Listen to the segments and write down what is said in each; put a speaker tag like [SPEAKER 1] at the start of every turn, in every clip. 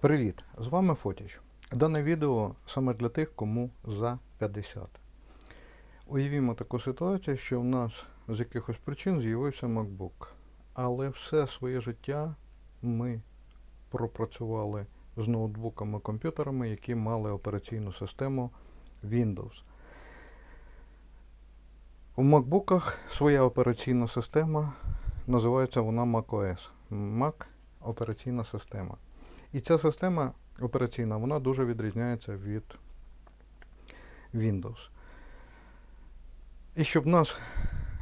[SPEAKER 1] Привіт! З вами Фотіч. Дане відео саме для тих, кому за 50. Уявімо таку ситуацію, що в нас з якихось причин з'явився MacBook. Але все своє життя ми пропрацювали з ноутбуками, комп'ютерами, які мали операційну систему Windows. У MacBookах своя операційна система, називається вона macOS. Mac операційна система. І ця система операційна, вона дуже відрізняється від Windows. І щоб нас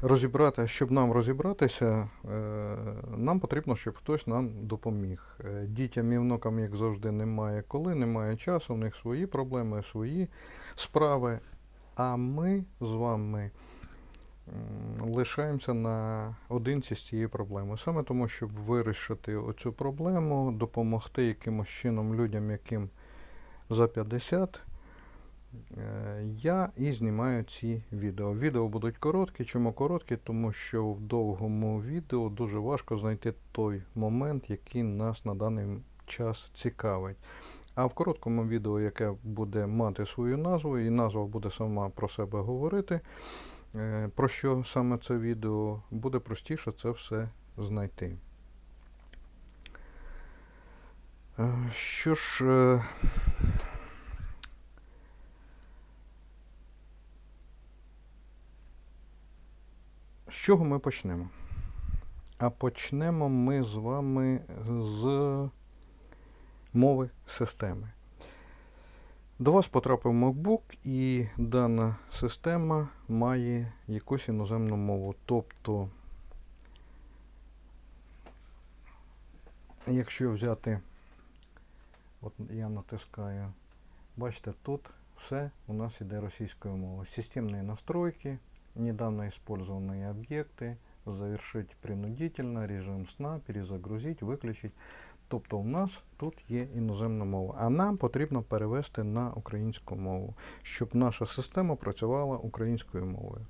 [SPEAKER 1] розібрати, щоб нам розібратися, е, нам потрібно, щоб хтось нам допоміг. Е, Дітям і внукам, як завжди, немає коли, немає часу, у них свої проблеми, свої справи. А ми з вами лишаємося наодинці з цією проблемою. Саме тому, щоб вирішити оцю проблему, допомогти якимось чином людям, яким за 50, е, я і знімаю ці відео. Відео будуть короткі. Чому короткі? Тому що в довгому відео дуже важко знайти той момент, який нас на даний час цікавить. А в короткому відео, яке буде мати свою назву, і назва буде сама про себе говорити, про що саме це відео, буде простіше це все знайти. Е, Що ж, е, з чого ми почнемо? А почнемо ми з вами з мови системи. До вас потрапив MacBook, і дана система має якусь іноземну мову. Тобто, якщо взяти, от я натискаю, бачите, тут все у нас іде російською мовою. Системні настройки, недавно использованные объекты, завершить принудительно, режим сна, перезагрузить, виключить. Тобто у нас тут є іноземна мова, а нам потрібно перевести на українську мову, щоб наша система працювала українською мовою.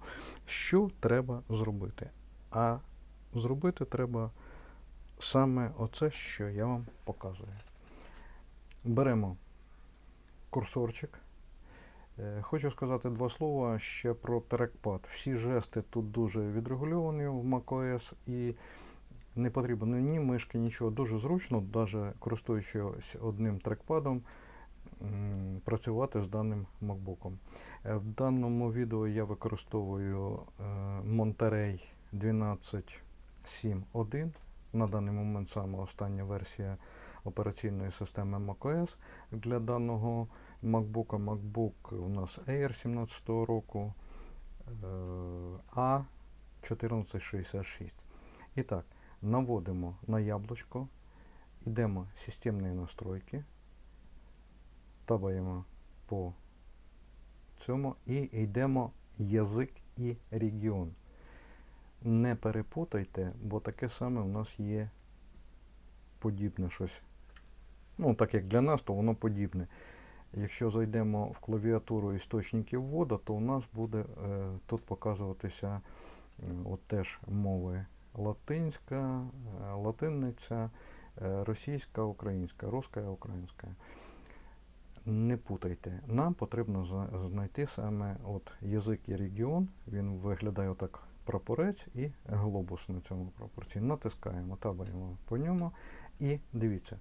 [SPEAKER 1] Що треба зробити? А зробити треба саме оце, що я вам показую. Беремо курсорчик. Е, Хочу сказати два слова ще про трекпад. Всі жести тут дуже відрегульовані в macOS і не потрібно ні мишки, нічого. Дуже зручно, навіть користуючись одним трекпадом, працювати з даним MacBook. Е, В даному відео я використовую е, Monterey 12.7.1. На даний момент саме остання версія операційної системи macOS для даного MacBook. MacBook у нас Air 17 року а 1466. І так, наводимо на яблучко, йдемо в системні настройки, табаємо по цьому і йдемо язик і регіон. Не перепутайте, бо таке саме у нас є подібне щось. Ну, так як для нас, то воно подібне. Якщо зайдемо в клавіатуру істочників вводу, то у нас буде е, тут показуватися е, от теж мови латинська, е, латинниця, е, російська, українська, руська, українська. Не путайте. Нам потрібно знайти саме от язик і регіон. Він виглядає отак прапорець і глобус на цьому прапорці. Натискаємо, табаємо по ньому. І дивіться,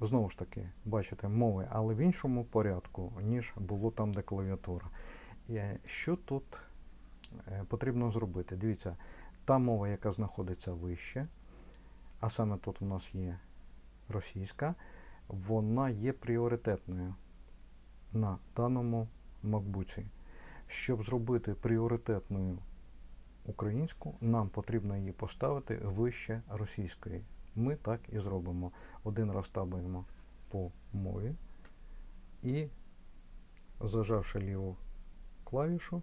[SPEAKER 1] знову ж таки, бачите, мови, але в іншому порядку, ніж було там, де клавіатура. Е, що тут потрібно зробити? Дивіться, та мова, яка знаходиться вище, а саме тут у нас є російська, вона є пріоритетною на даному макбуці. Щоб зробити пріоритетною українську, нам потрібно її поставити вище російської. Ми так і зробимо. Один раз табаємо по мові і, зажавши ліву клавішу,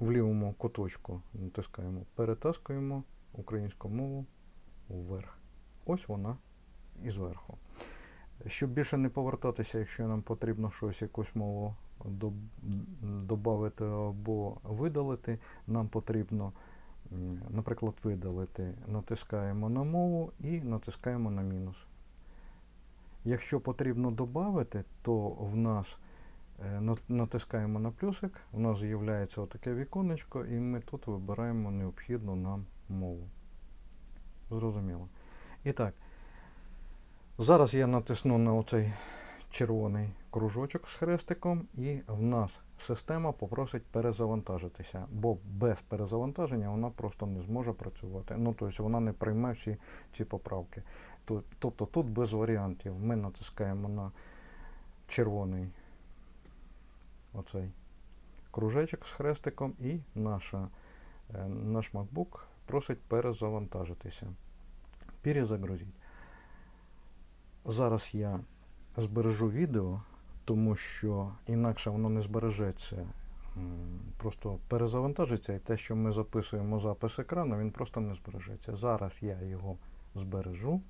[SPEAKER 1] в лівому куточку натискаємо, перетаскуємо українську мову вверх. Ось вона і зверху. Щоб більше не повертатися, якщо нам потрібно щось, якусь мову додати або видалити, нам потрібно, наприклад, видалити. Натискаємо на мову і натискаємо на мінус. Якщо потрібно додати, то в нас на- натискаємо на плюсик, у нас з'являється отаке віконечко, і ми тут вибираємо необхідну нам мову. Зрозуміло. І так, зараз я натисну на оцей червоний кружочок з хрестиком, і в нас система попросить перезавантажитися, бо без перезавантаження вона просто не зможе працювати. Ну, тобто вона не прийме всі ці поправки. Тобто тут без варіантів. Ми натискаємо на червоний оцей кружечок з хрестиком, і наша, е, наш MacBook просить перезавантажитися. Перезагрузіть. Зараз я збережу відео, тому що інакше воно не збережеться. Просто перезавантажиться, і те, що ми записуємо запис екрану, він просто не збережеться. Зараз я його збережу,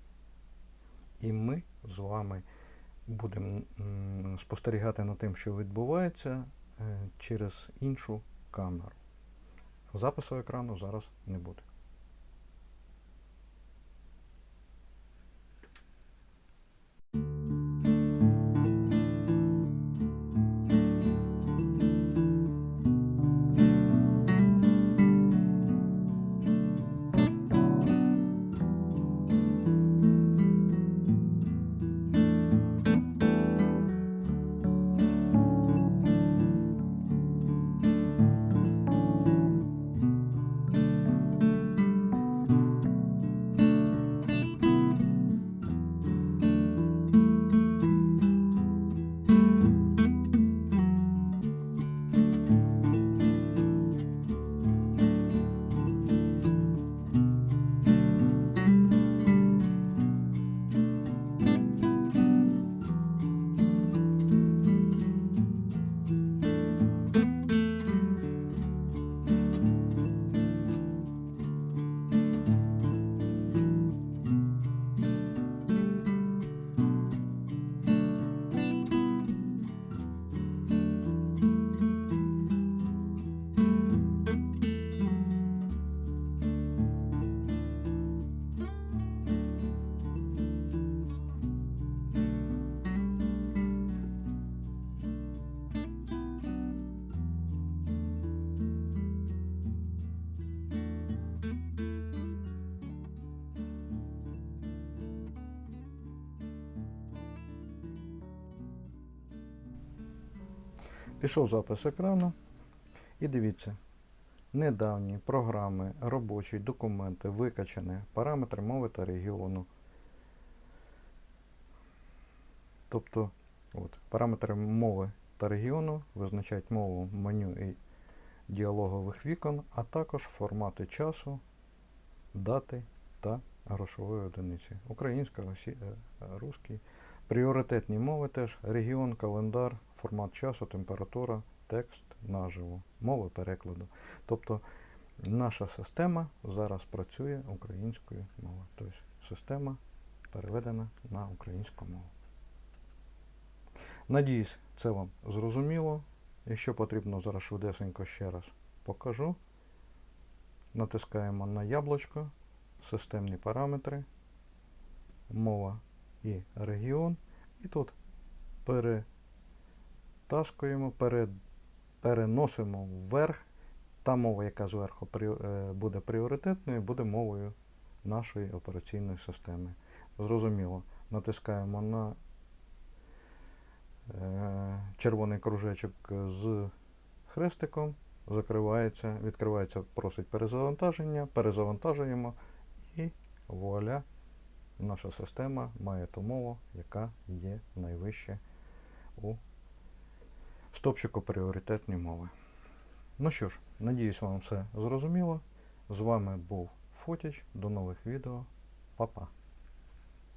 [SPEAKER 1] і ми з вами будемо спостерігати над тим, що відбувається е, через іншу камеру. Запису екрану зараз не буде. Пішов запис екрану. І дивіться. Недавні програми, робочі документи, викачані, параметри мови та регіону. Тобто, от, параметри мови та регіону визначають мову меню і діалогових вікон, а також формати часу, дати та грошової одиниці. Українська, росі... е, русський. Пріоритетні мови теж регіон, календар, формат часу, температура, текст, наживо, мови перекладу. Тобто наша система зараз працює українською мовою. Тобто система переведена на українську мову. Надіюсь, це вам зрозуміло. Якщо потрібно, зараз швидесенько ще раз покажу. Натискаємо на яблучко, системні параметри, мова і регіон. І тут перетаскуємо, пере, переносимо вверх. Та мова, яка зверху е, буде пріоритетною, буде мовою нашої операційної системи. Зрозуміло, натискаємо на е, червоний кружечок з хрестиком, закривається, відкривається, просить перезавантаження, перезавантажуємо і вуаля, наша система має ту мову, яка є найвище у стопчику пріоритетні мови. Ну що ж, надіюсь, вам все зрозуміло. З вами був Фотіч. До нових відео. Па-па.